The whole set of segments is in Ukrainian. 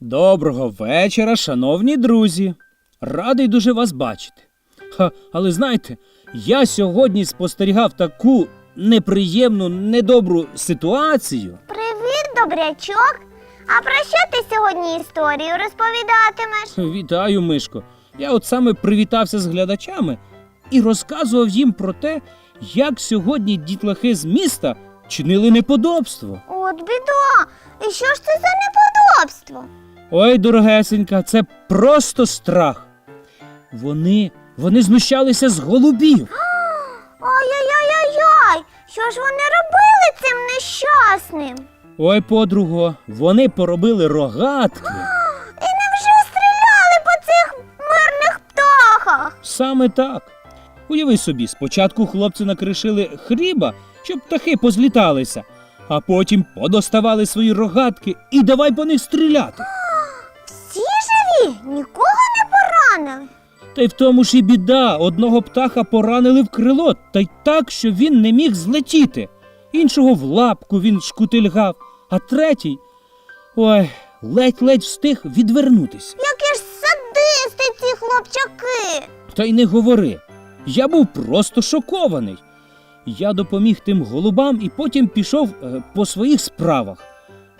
Доброго вечора, шановні друзі. Радий дуже вас бачити. Ха, але знаєте, я сьогодні спостерігав таку неприємну, недобру ситуацію. Привіт, добрячок. А про що ти сьогодні історію розповідатимеш? Вітаю, Мишко. Я от саме привітався з глядачами і розказував їм про те, як сьогодні дітлахи з міста чинили неподобство. От біда. І що ж це за неподобство? Ой, дорогесенька, це просто страх. Вони, вони знущалися з голубів. Ой-ой-ой-ой-ой! Що ж вони робили цим нещасним? Ой, подруго, вони поробили рогатки. І невже стріляли по цих мирних птахах? Саме так. Уяви собі, спочатку хлопці накришили хліба, щоб птахи позліталися, а потім подоставали свої рогатки і давай по них стріляти. Нікого не поранили? Та й в тому ж і біда, одного птаха поранили в крило, та й так, що він не міг злетіти. Іншого в лапку він шкутильгав, а третій. Ой, ледь-ледь встиг відвернутися. Які ж садисти ці хлопчаки? Та й не говори. Я був просто шокований. Я допоміг тим голубам і потім пішов е, по своїх справах.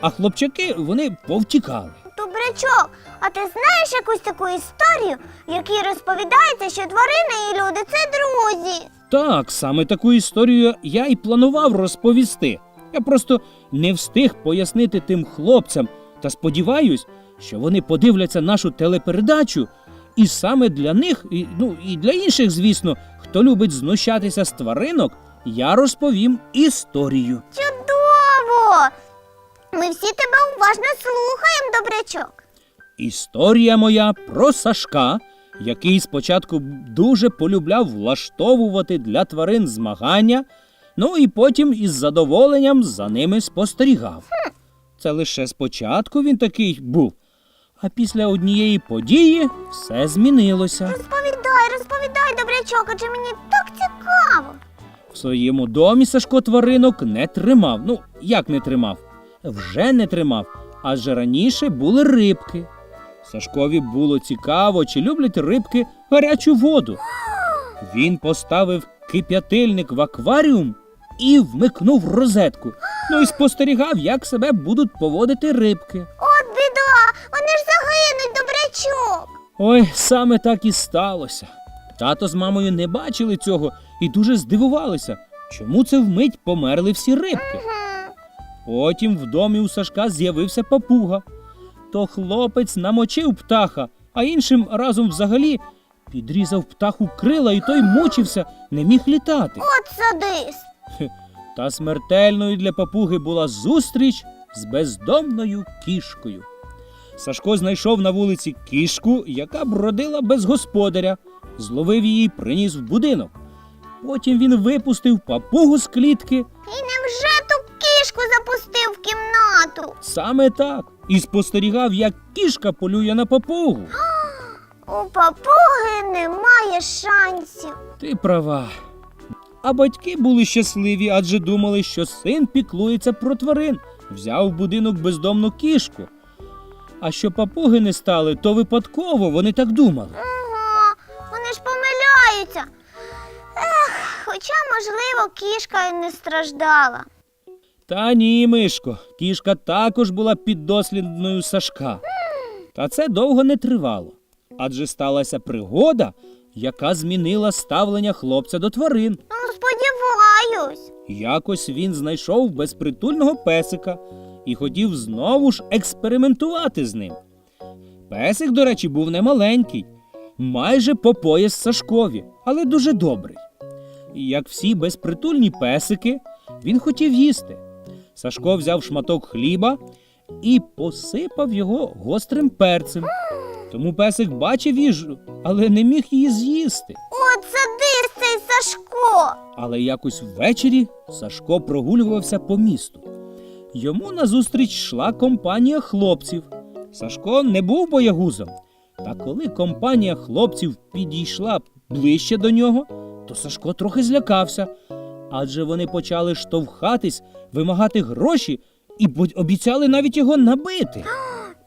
А хлопчаки вони повтікали. Добрячок, а ти знаєш якусь таку історію, в якій розповідається, що тварини і люди це друзі? Так, саме таку історію я і планував розповісти. Я просто не встиг пояснити тим хлопцям та сподіваюсь, що вони подивляться нашу телепередачу. І саме для них, і, ну і для інших, звісно, хто любить знущатися з тваринок, я розповім історію. Ми всі тебе уважно слухаємо, добрячок. Історія моя про Сашка, який спочатку дуже полюбляв влаштовувати для тварин змагання, ну і потім із задоволенням за ними спостерігав. Це лише спочатку він такий був, а після однієї події все змінилося. Розповідай, розповідай, добрячок, адже мені так цікаво. В своєму домі Сашко тваринок не тримав. Ну, як не тримав? Вже не тримав, адже раніше були рибки. Сашкові було цікаво, чи люблять рибки гарячу воду. Він поставив кип'ятильник в акваріум і вмикнув розетку. Ну і спостерігав, як себе будуть поводити рибки. От біда, вони ж загинуть, добрячок. Ой, саме так і сталося. Тато з мамою не бачили цього і дуже здивувалися, чому це вмить померли всі рибки. Потім в домі у Сашка з'явився папуга. То хлопець намочив птаха, а іншим разом взагалі підрізав птаху крила, і той мучився, не міг літати. От садист. Та смертельною для папуги була зустріч з бездомною кішкою. Сашко знайшов на вулиці кішку, яка бродила без господаря, зловив її і приніс в будинок. Потім він випустив папугу з клітки І невже кімнату? саме так і спостерігав, як кішка полює на папугу. У папуги немає шансів. Ти права. А батьки були щасливі, адже думали, що син піклується про тварин, взяв в будинок бездомну кішку. А що папуги не стали, то випадково вони так думали. Ага, вони ж помиляються. Ех, хоча, можливо, кішка і не страждала. Та ні, Мишко, кішка також була піддослідною Сашка. Та це довго не тривало, адже сталася пригода, яка змінила ставлення хлопця до тварин. Ну, сподіваюсь. Якось він знайшов безпритульного песика і хотів знову ж експериментувати з ним. Песик, до речі, був немаленький, майже по пояс Сашкові, але дуже добрий. І як всі безпритульні песики, він хотів їсти. Сашко взяв шматок хліба і посипав його гострим перцем. Тому песик бачив їжу, але не міг її з'їсти. От садист цей Сашко. Але якось ввечері Сашко прогулювався по місту. Йому назустріч йшла компанія хлопців. Сашко не був боягузом. Та коли компанія хлопців підійшла ближче до нього, то Сашко трохи злякався, адже вони почали штовхатись, вимагати гроші і обіцяли навіть його набити.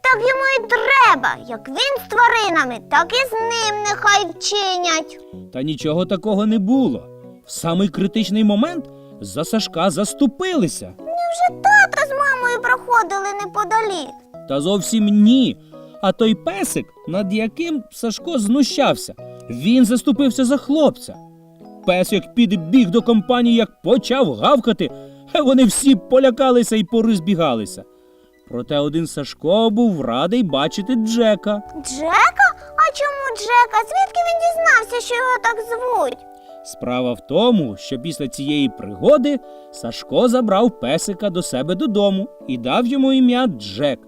Так йому і треба. Як він з тваринами, так і з ним нехай вчинять. Та нічого такого не було. В самий критичний момент за Сашка заступилися. Невже тато з мамою проходили неподалік? Та зовсім ні. А той песик, над яким Сашко знущався, він заступився за хлопця. Пес, як підбіг до компанії, як почав гавкати, вони всі полякалися і порозбігалися. Проте один Сашко був радий бачити Джека. Джека? А чому Джека? Звідки він дізнався, що його так звуть? Справа в тому, що після цієї пригоди Сашко забрав песика до себе додому і дав йому ім'я Джек.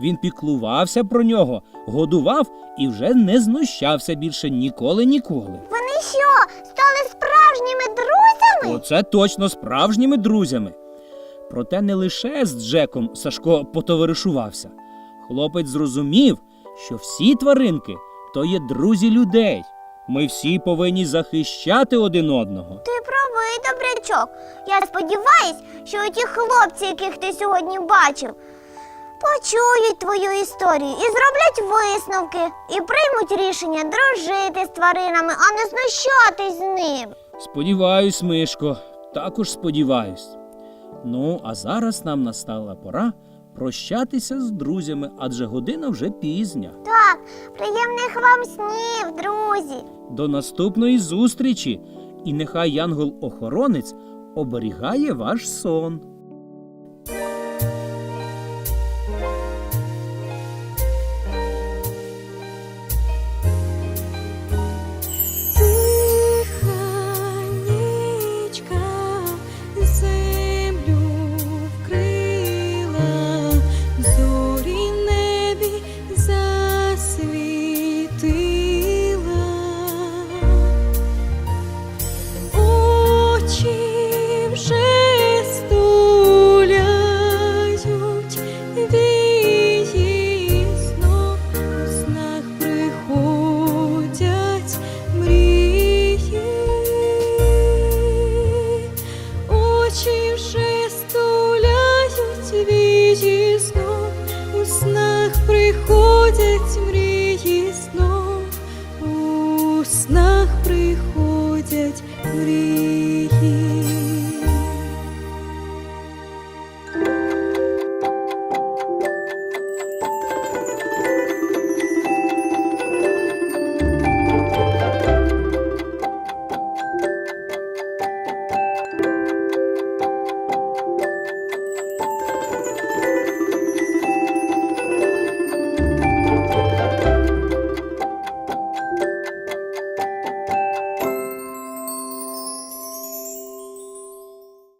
Він піклувався про нього, годував і вже не знущався більше ніколи ніколи. Вони що, стали справжніми друзями? Оце точно справжніми друзями. Проте не лише з Джеком Сашко потоваришувався. Хлопець зрозумів, що всі тваринки то є друзі людей. Ми всі повинні захищати один одного. Ти правий, добрячок. Я сподіваюсь, що ті хлопці, яких ти сьогодні бачив, почують твою історію і зроблять висновки, і приймуть рішення дружити з тваринами, а не знущатись з ним. Сподіваюсь, Мишко, також сподіваюсь. Ну, а зараз нам настала пора прощатися з друзями, адже година вже пізня. Так, приємних вам снів, друзі. До наступної зустрічі, і нехай янгол-охоронець оберігає ваш сон.